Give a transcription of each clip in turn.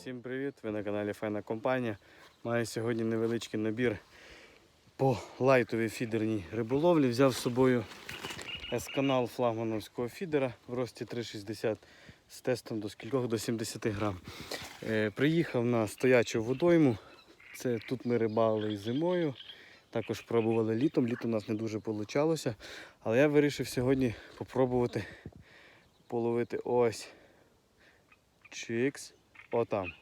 Всім привіт! Ви на каналі Файна Компанія. Маю сьогодні невеличкий набір по лайтовій фідерній риболовлі. Взяв з собою S-канал флагмановського фідера в рості 3,60 з тестом до скількох до 70 грам. Е, приїхав на стоячу водойму. Це тут ми рибали і зимою. Також пробували літом. Літо у нас не дуже вийшло. Але я вирішив сьогодні попробувати половити ось. Чикс. Отам.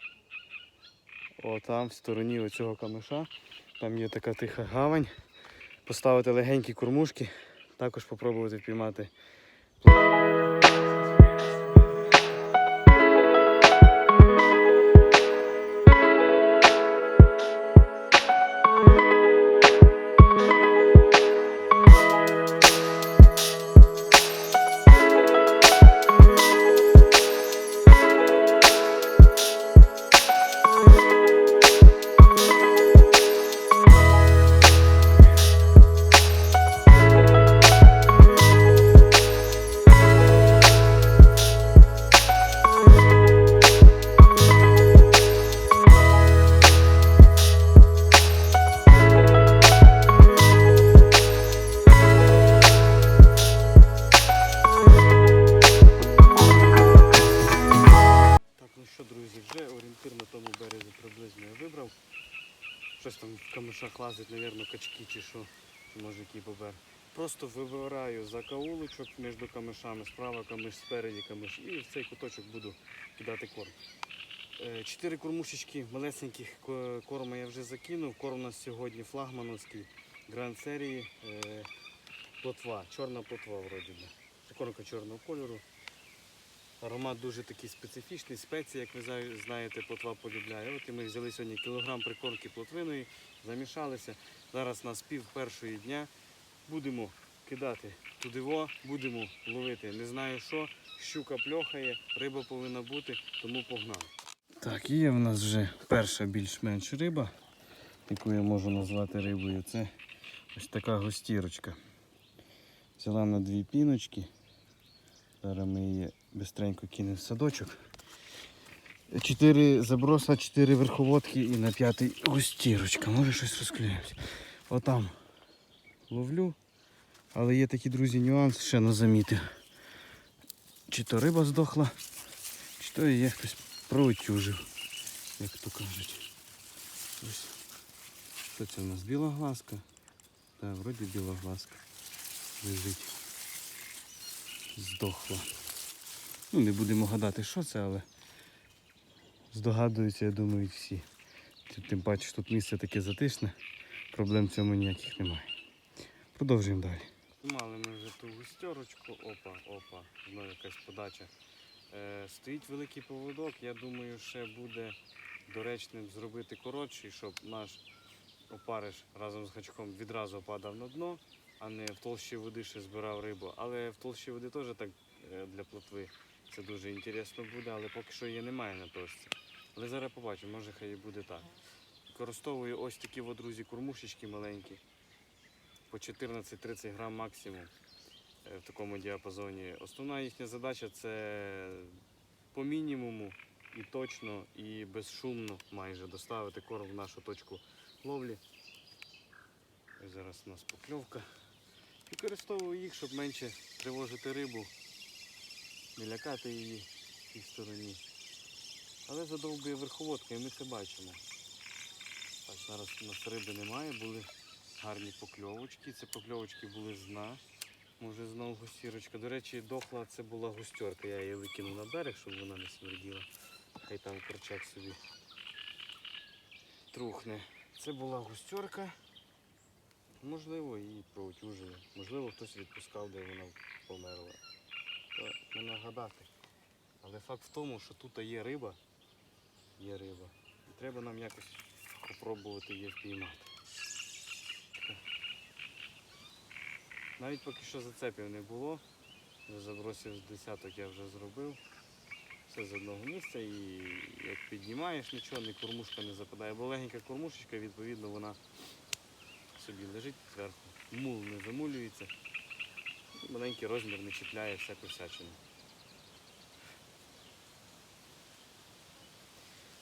Отам, в стороні оцього камиша. Там є така тиха гавань. Поставити легенькі кормушки. Також спробувати впіймати. В камишах лазить, мабуть, качки чи що, чи може який бобер. Просто вибираю закаулочок між камишами, справа камиш, спереді камиш, і в цей куточок буду кидати корм. Е, Чотири кормушечки малесеньких ко- корма я вже закинув. Корм у нас сьогодні флагмановський гранд серії е, плотва, чорна плотва вроді би. Кормка чорного кольору. Аромат дуже такий специфічний, спеції, як ви знаєте, плотва полюбляє. От і ми взяли сьогодні кілограм прикормки плотвиної, замішалися. Зараз на пів першої дня будемо кидати тудиво, будемо ловити. Не знаю що, щука пльохає, риба повинна бути, тому погнали. Так, є в нас вже перша більш-менш риба, яку я можу назвати рибою. Це ось така гостірочка. Взяла на дві піночки. Зараз ми її бистренько кинемо в садочок. Чотири заброса, чотири верховодки і на п'ятий густірочка. Може щось розклеїмося. Отам ловлю. Але є такі, друзі, нюанс, ще не замітив. Чи то риба здохла, чи то її хтось проутюжив, як то кажуть. Ось. Що це у нас? Біла глазка? Так, вроді біла глазка. Лежить здохла. Ну, не будемо гадати, що це, але здогадуються, я думаю, всі. Тим- паче, тут місце таке затишне, проблем в цьому ніяких немає. Продовжуємо далі. Мали ми вже ту густерочку, опа, опа, знову якась подача. Е, стоїть великий поводок, я думаю, ще буде доречним зробити коротший, щоб наш опариш разом з гачком відразу падав на дно, а не в толщі води ще збирав рибу. Але в толщі води теж так е, для плотви це дуже інтересно буде, але поки що її немає на точці. Але зараз побачимо, може хай і буде так. Використовую ось такі, от, друзі, кормушечки маленькі, по 14-30 грам максимум е, в такому діапазоні. Основна їхня задача це по мінімуму і точно, і безшумно майже доставити корм в нашу точку ловлі. Ось зараз у нас покльовка. Використовую їх, щоб менше тривожити рибу, не лякати її в цій стороні. Але задовбує верховодка і ми це бачимо. Так, зараз у нас риби немає, були гарні покльовочки. Це покльовочки були з дна. Може знову густірочка. До речі, дохла це була густерка. Я її викинув на берег, щоб вона не смерділа. Хай там корчак собі трухне. Це була густерка. Можливо, її проутюжили. Можливо, хтось відпускав, де вона померла. То не нагадати. Але факт в тому, що тут є риба. Є риба. І треба нам якось спробувати її впіймати. Навіть поки що зацепів не було. Вже забросів з десяток я вже зробив. Все з одного місця і як піднімаєш, нічого, ні кормушка не западає. Бо легенька кормушечка, відповідно, вона собі лежить зверху. Мул не замулюється. Маленький розмір не чіпляє всяку всячину.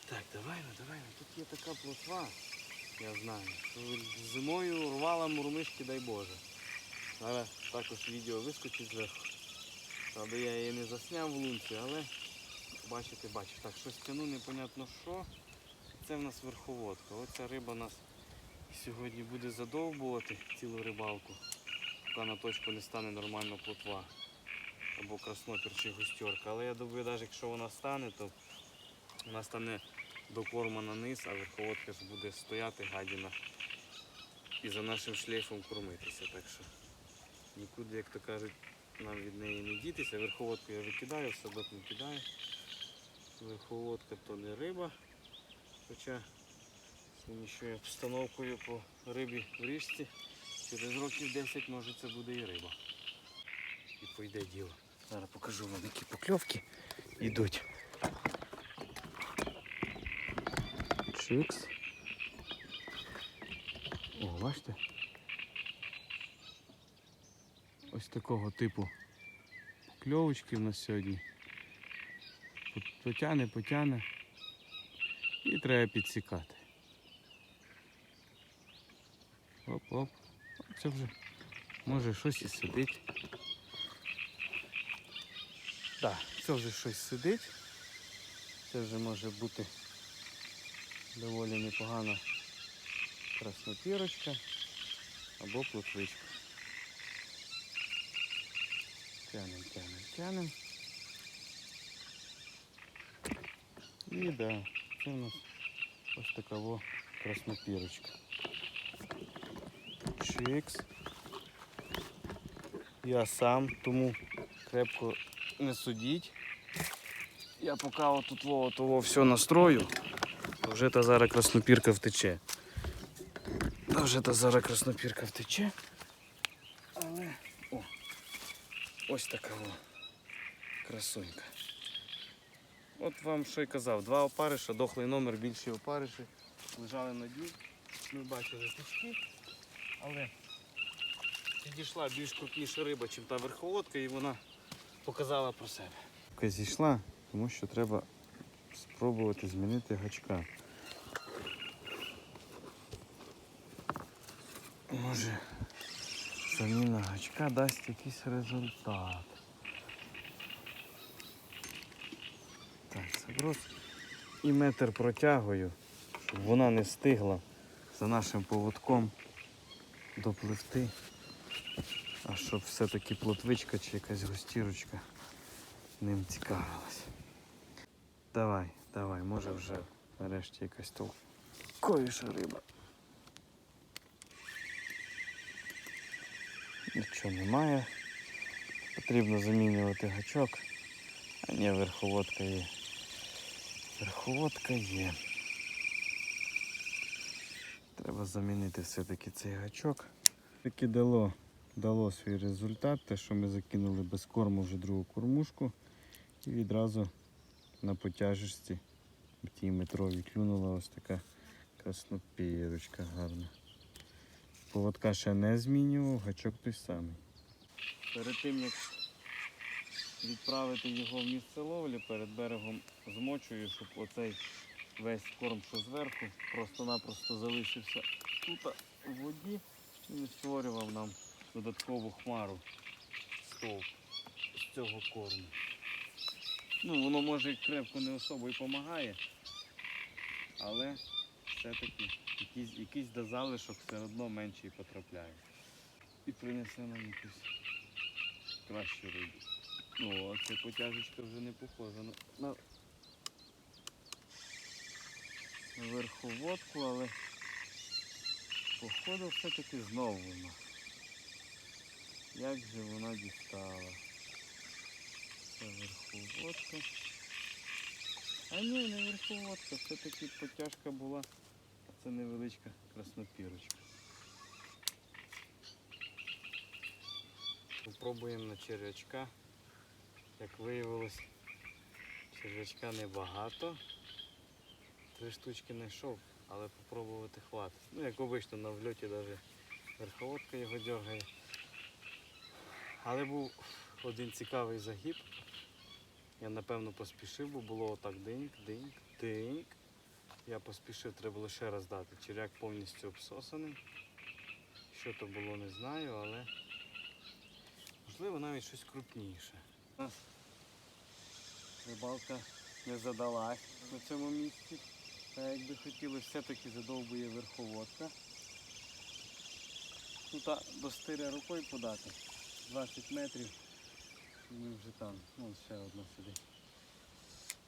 Так, давай, ну давай. ну, Тут є така плотва, я знаю. що Зимою рвала мурмишки, дай Боже. Зараз також відео вискочить зверху. Аби я її не засняв в лунці, але бачите, бачите. Так, щось тяну, непонятно що. Це в нас верховодка. Оця риба нас сьогодні буде задовбувати цілу рибалку, поки на точку не стане нормально плотва. Або краснопір чи густерка. Але я думаю, навіть якщо вона стане, то вона стане до корма на низ, а верховодка ж буде стояти гадіна і за нашим шлейфом кормитися. Так що нікуди, як то кажуть, нам від неї не дітися. Верховодку я викидаю, садок не кидаю. Верховодка то не риба. Хоча що я обстановкою по рибі в річці, через років 10 може це буде і риба. І пойде діло. Зараз покажу вам, які покльовки йдуть. Чикс. О, бачите? Ось такого типу покльовочки в нас сьогодні. Потяне, потяне. І треба підсікати. Оп-оп. Це вже може щось і сидить. Так, це вже щось сидить. Це вже може бути доволі непогана краснопірочка або плотвичка. Тянем, тянем, тянем. І да, це у нас ось така во краснопірочка. Чикс. Я сам, тому крепко не судіть. Я поки отут во, того все настрою, то вже та зараз краснопірка втече. Та вже та зараз краснопірка втече. Але о, ось така о, красунька. От вам що й казав, два опариша, дохлий номер, більші опариші. Лежали на дні. Ми бачили пушки, але підійшла більш крупніша риба, ніж та верховодка, і вона показала про себе. Зійшла, тому що треба спробувати змінити гачка. Може, заміна гачка дасть якийсь результат. Так, заброс і метр протягую, щоб вона не встигла за нашим поводком допливти. А щоб все-таки плотвичка чи якась гостірочка ним цікавилась. Давай, давай, може вже нарешті якась толковіша риба. Нічого немає. Потрібно замінювати гачок. А ні, верховодка є. Верховодка є. Треба замінити все-таки цей гачок. Таки дало, дало свій результат, те, що ми закинули без корму вже другу кормушку і відразу на потяжечці в тій метровій клюнула ось така краснопірочка гарна. Поводка ще не змінював, гачок той самий. Перед тим як відправити його в місце ловлі, перед берегом змочую, щоб оцей весь корм, що зверху, просто-напросто залишився тут у воді і не створював нам додаткову хмару стовп з цього корму. Ну, воно може і крепко не особо і допомагає, але все-таки якийсь, якийсь до залишок все одно менший потрапляє. І принесе нам якусь кращу рибу. Ну, ця потяжечка вже не похожа на, на верховодку, але походу все-таки знову вона. Як же вона дістала? Це верховодка. А ні, не верховодка, все-таки потяжка була. Це невеличка краснопірочка. Попробуємо на черв'ячка. Як виявилось, черв'ячка небагато. Три штучки знайшов, але попробувати хватить. Ну, як обично на вльоті навіть верховодка його дергає. Але був один цікавий загиб. Я напевно поспішив, бо було отак диньк, диньк, диньк. Я поспішив, треба було ще раз дати. Черв'як повністю обсосаний. Що то було, не знаю, але можливо навіть щось крупніше. Рибалка не задалась на цьому місці. Та як би хотілося, все-таки задовбує верховодка. Тут до стиря рукою подати. 20 метрів. Ми вже там. Вон ще одна сидить.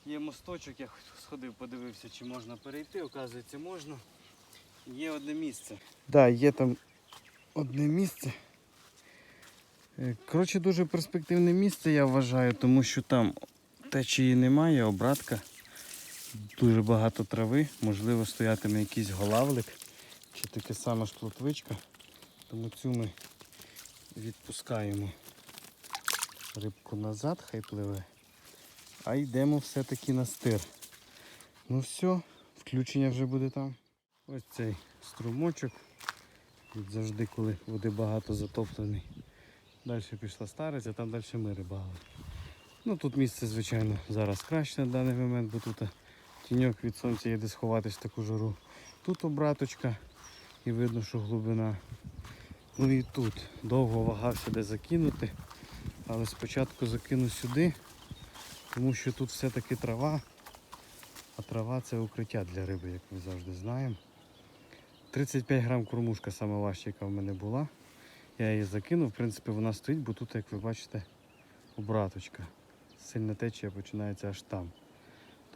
Є мосточок, я сходив, подивився, чи можна перейти. Оказується, можна. Є одне місце. Так, да, є там одне місце. Е, Коротше, дуже перспективне місце, я вважаю, тому що там течії немає, обратка. Дуже багато трави, можливо, стоятиме якийсь голавлик чи таке саме ж плотвичка. Тому цю ми відпускаємо рибку назад, хай пливе. А йдемо все-таки на стир. Ну все, включення вже буде там. Ось цей струмочок. Тут завжди, коли води багато затоплений. Далі пішла старець, а там далі ми рибали. Ну тут місце, звичайно, зараз краще на даний момент, бо тут тіньок від сонця є де сховатись в таку жару. Тут обраточка і видно, що глибина. Ну і тут довго вагався де закинути, але спочатку закину сюди, тому що тут все-таки трава, а трава це укриття для риби, як ми завжди знаємо. 35 грам кормушка саме важча, яка в мене була. Я її закинув, в принципі, вона стоїть, бо тут, як ви бачите, обраточка. Сильна течія починається аж там.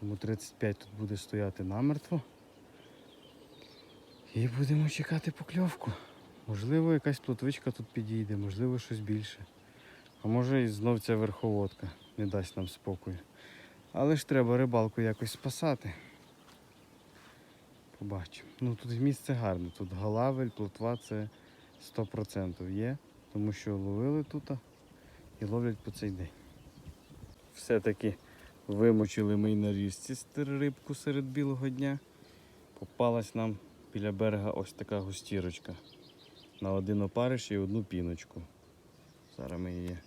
Тому 35 тут буде стояти намертво. І будемо чекати покльовку. Можливо, якась плотвичка тут підійде, можливо, щось більше. А може і знов ця верховодка не дасть нам спокою. Але ж треба рибалку якось спасати. Побачимо. Ну тут місце гарне. Тут галавель, плотва це 100% є, тому що ловили тут і ловлять по цей день. Все-таки вимочили ми й на річці рибку серед білого дня. Попалась нам біля берега ось така густірочка. На один опариш і одну піночку. Зараз ми її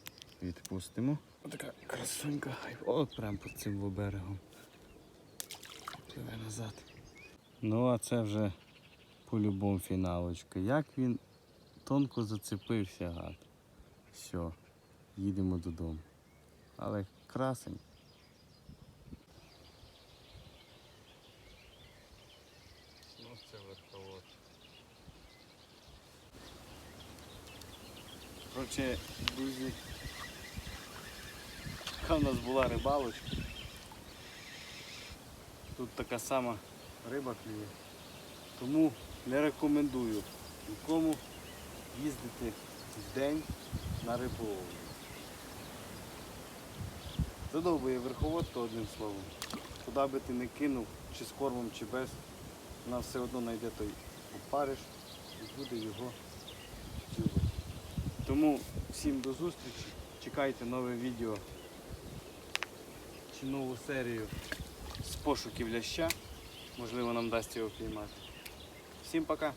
відпустимо. Отака красунька. хай- От прямо під цим берегом. Пливе назад. Ну а це вже по-любому фіналочка. Як він тонко зацепився, гад. Все, їдемо додому. Але красень. Коротше, друзі, яка в нас була рибалочка. Тут така сама риба клює. Тому не рекомендую нікому їздити в день на риболовлю. Задовбує верховодка одним словом. Куди би ти не кинув, чи з кормом, чи без, вона все одно знайде той опариш і буде його дзюбати. Тому всім до зустрічі. Чекайте нове відео чи нову серію з пошуків ляща. Можливо, нам дасть його піймати. Всім пока!